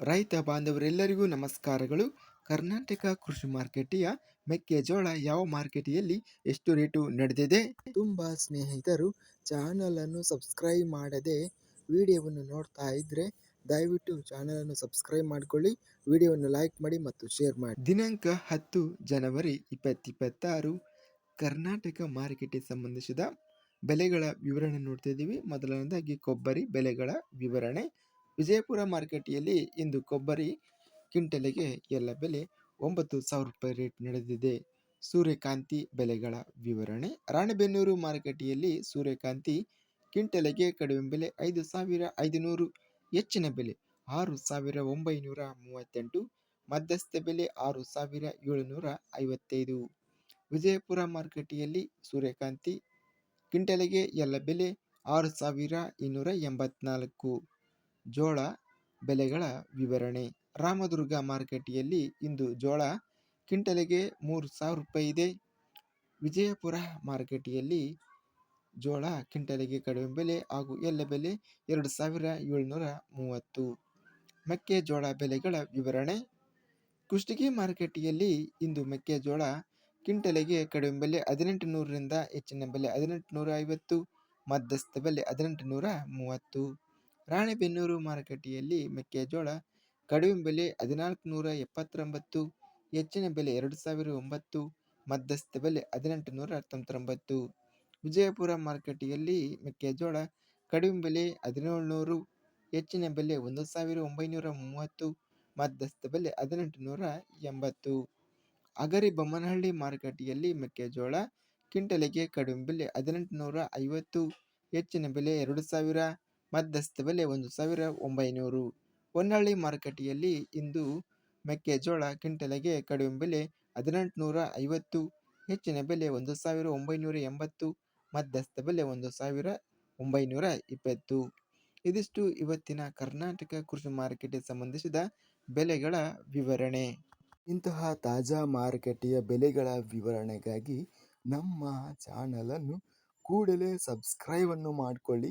ರೈತ ಬಾಂಧವರೆಲ್ಲರಿಗೂ ನಮಸ್ಕಾರಗಳು. ಕರ್ನಾಟಕ ಕೃಷಿ ಮಾರ್ಕೆಟಿಯ ಮೆಕ್ಕೆಜೋಳ ಯಾವ ಮಾರ್ಕೆಟಿಯಲ್ಲಿ ಎಷ್ಟು ರೇಟು ನಡೆದಿದೆ? ತುಂಬ ಸ್ನೇಹಿತರು ಚಾನಲನ್ನು ಸಬ್ಸ್ಕ್ರೈಬ್ ಮಾಡದೆ ವಿಡಿಯೋವನ್ನು ನೋಡ್ತಾ ಇದ್ರೆ ದಯವಿಟ್ಟು ಚಾನಲನ್ನು ಸಬ್ಸ್ಕ್ರೈಬ್ ಮಾಡಿಕೊಳ್ಳಿ, ವಿಡಿಯೋವನ್ನು ಲೈಕ್ ಮಾಡಿ ಮತ್ತು ಶೇರ್ ಮಾಡಿ. ದಿನಾಂಕ ಹತ್ತು ಜನವರಿ ಇಪ್ಪತ್ತಿಪ್ಪತ್ತಾರು, ಕರ್ನಾಟಕ ಮಾರ್ಕೆಟಿಗೆ ಸಂಬಂಧಿಸಿದ ಬೆಲೆಗಳ ವಿವರಣೆ ನೋಡ್ತಾ ಇದ್ದೀವಿ. ಮೊದಲನೇದಾಗಿ ಕೊಬ್ಬರಿ ಬೆಲೆಗಳ ವಿವರಣೆ. ವಿಜಯಪುರ ಮಾರ್ಕೆಟಿಯಲ್ಲಿ ಇಂದು ಕೊಬ್ಬರಿ ಕ್ವಿಂಟಲಿಗೆ ಎಲ್ಲ ಬೆಲೆ ಒಂಬತ್ತು ಸಾವಿರ ರೂಪಾಯಿ ರೇಟ್ ನಡೆದಿದೆ. ಸೂರ್ಯಕಾಂತಿ ಬೆಲೆಗಳ ವಿವರಣೆ. ರಾಣೆಬೆನ್ನೂರು ಮಾರುಕಟ್ಟೆಯಲ್ಲಿ ಸೂರ್ಯಕಾಂತಿ ಕ್ವಿಂಟಲಿಗೆ ಕಡಿಮೆ ಬೆಲೆ ಐದು ಸಾವಿರ ಐದುನೂರು, ಹೆಚ್ಚಿನ ಬೆಲೆ ಆರು ಸಾವಿರ ಒಂಬೈನೂರ ಮೂವತ್ತೆಂಟು, ಮಧ್ಯಸ್ಥ ಬೆಲೆ ಆರು ಸಾವಿರ ಏಳುನೂರ ಐವತ್ತೈದು. ವಿಜಯಪುರ ಮಾರುಕಟ್ಟೆಯಲ್ಲಿ ಸೂರ್ಯಕಾಂತಿ ಕ್ವಿಂಟಲಿಗೆ ಎಲ್ಲ ಬೆಲೆ ಆರು ಸಾವಿರ ಇನ್ನೂರ ಎಂಬತ್ನಾಲ್ಕು. ಜೋಳ ಬೆಲೆಗಳ ವಿವರಣೆ. ರಾಮದುರ್ಗ ಮಾರುಕಟ್ಟೆಯಲ್ಲಿ ಇಂದು ಜೋಳ ಕ್ವಿಂಟಲಿಗೆ ಮೂರು ಸಾವಿರ ರೂಪಾಯಿ ಇದೆ. ವಿಜಯಪುರ ಮಾರುಕಟ್ಟೆಯಲ್ಲಿ ಜೋಳ ಕ್ವಿಂಟಲಿಗೆ ಕಡಿಮೆ ಬೆಲೆ ಹಾಗೂ ಎಲ್ಲ ಬೆಲೆ? ಎರಡು ಸಾವಿರ ಏಳುನೂರ ಮೂವತ್ತು. ಮೆಕ್ಕೆಜೋಳ ಬೆಲೆಗಳ ವಿವರಣೆ. ಕುಷ್ಟಗಿ ಮಾರುಕಟ್ಟೆಯಲ್ಲಿ ಇಂದು ಮೆಕ್ಕೆಜೋಳ ಕ್ವಿಂಟಲಿಗೆ ಕಡಿಮೆ ಬೆಲೆ ಹದಿನೆಂಟು ನೂರರಿಂದ ಹೆಚ್ಚಿನ ಬೆಲೆ ಹದಿನೆಂಟು ನೂರ ಐವತ್ತು, ಮಧ್ಯಸ್ಥ ಬೆಲೆ ಹದಿನೆಂಟು ನೂರ ಮೂವತ್ತು. ರಾಣೆಬೆನ್ನೂರು ಮಾರುಕಟ್ಟೆಯಲ್ಲಿ ಮೆಕ್ಕೆಜೋಳ ಕಡಿಮೆ ಬೆಲೆ ಹದಿನಾಲ್ಕು ನೂರ ಎಪ್ಪತ್ತೊಂಬತ್ತು ಹೆಚ್ಚಿನ ಬೆಲೆ ಎರಡು ಸಾವಿರ ಒಂಬತ್ತು ಮಧ್ಯಸ್ಥ ಬೆಲೆ ಹದಿನೆಂಟು ನೂರ ತೊಂಬತ್ತೊಂಬತ್ತು ವಿಜಯಪುರ ಮಾರುಕಟ್ಟೆಯಲ್ಲಿ ಮೆಕ್ಕೆಜೋಳ ಕಡಿಮೆ ಬೆಲೆ ಹದಿನೇಳು ನೂರು ಹೆಚ್ಚಿನ ಬೆಲೆ ಒಂದು ಸಾವಿರ ಒಂಬೈನೂರ ಮೂವತ್ತು ಮಧ್ಯಸ್ಥ ಬೆಲೆ ಹದಿನೆಂಟು ನೂರ ಎಂಬತ್ತು ಅಗರಿ ಬೊಮ್ಮನಹಳ್ಳಿ ಮಾರುಕಟ್ಟೆಯಲ್ಲಿ ಮೆಕ್ಕೆಜೋಳ ಕ್ವಿಂಟಲಿಗೆ ಕಡಿಮೆ ಬೆಲೆ ಹದಿನೆಂಟು ನೂರ ಐವತ್ತು ಹೆಚ್ಚಿನ ಬೆಲೆ ಎರಡು ಸಾವಿರ ಮಧ್ಯಸ್ಥ ಬೆಲೆ ಒಂದು ಸಾವಿರ ಒಂಬೈನೂರು. ಹೊನ್ನಾಳಿ ಮಾರುಕಟ್ಟೆಯಲ್ಲಿ ಇಂದು ಮೆಕ್ಕೆಜೋಳ ಕ್ವಿಂಟಲಿಗೆ ಕಡಿಮೆ ಬೆಲೆ ಹದಿನೆಂಟುನೂರ ಐವತ್ತು, ಹೆಚ್ಚಿನ ಬೆಲೆ ಒಂದು ಸಾವಿರ ಒಂಬೈನೂರ ಎಂಬತ್ತು, ಮಧ್ಯಸ್ಥ ಬೆಲೆ ಒಂದು ಸಾವಿರ ಒಂಬೈನೂರ ಇಪ್ಪತ್ತು. ಇದಿಷ್ಟು ಇವತ್ತಿನ ಕರ್ನಾಟಕ ಕೃಷಿ ಮಾರುಕಟ್ಟೆ ಸಂಬಂಧಿಸಿದ ಬೆಲೆಗಳ ವಿವರಣೆ. ಇಂತಹ ತಾಜಾ ಮಾರುಕಟ್ಟೆಯ ಬೆಲೆಗಳ ವಿವರಣೆಗಾಗಿ ನಮ್ಮ ಚಾನಲನ್ನು ಕೂಡಲೇ ಸಬ್ಸ್ಕ್ರೈಬನ್ನು ಮಾಡಿಕೊಳ್ಳಿ.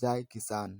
ಜೈ ಕಿಸಾನ್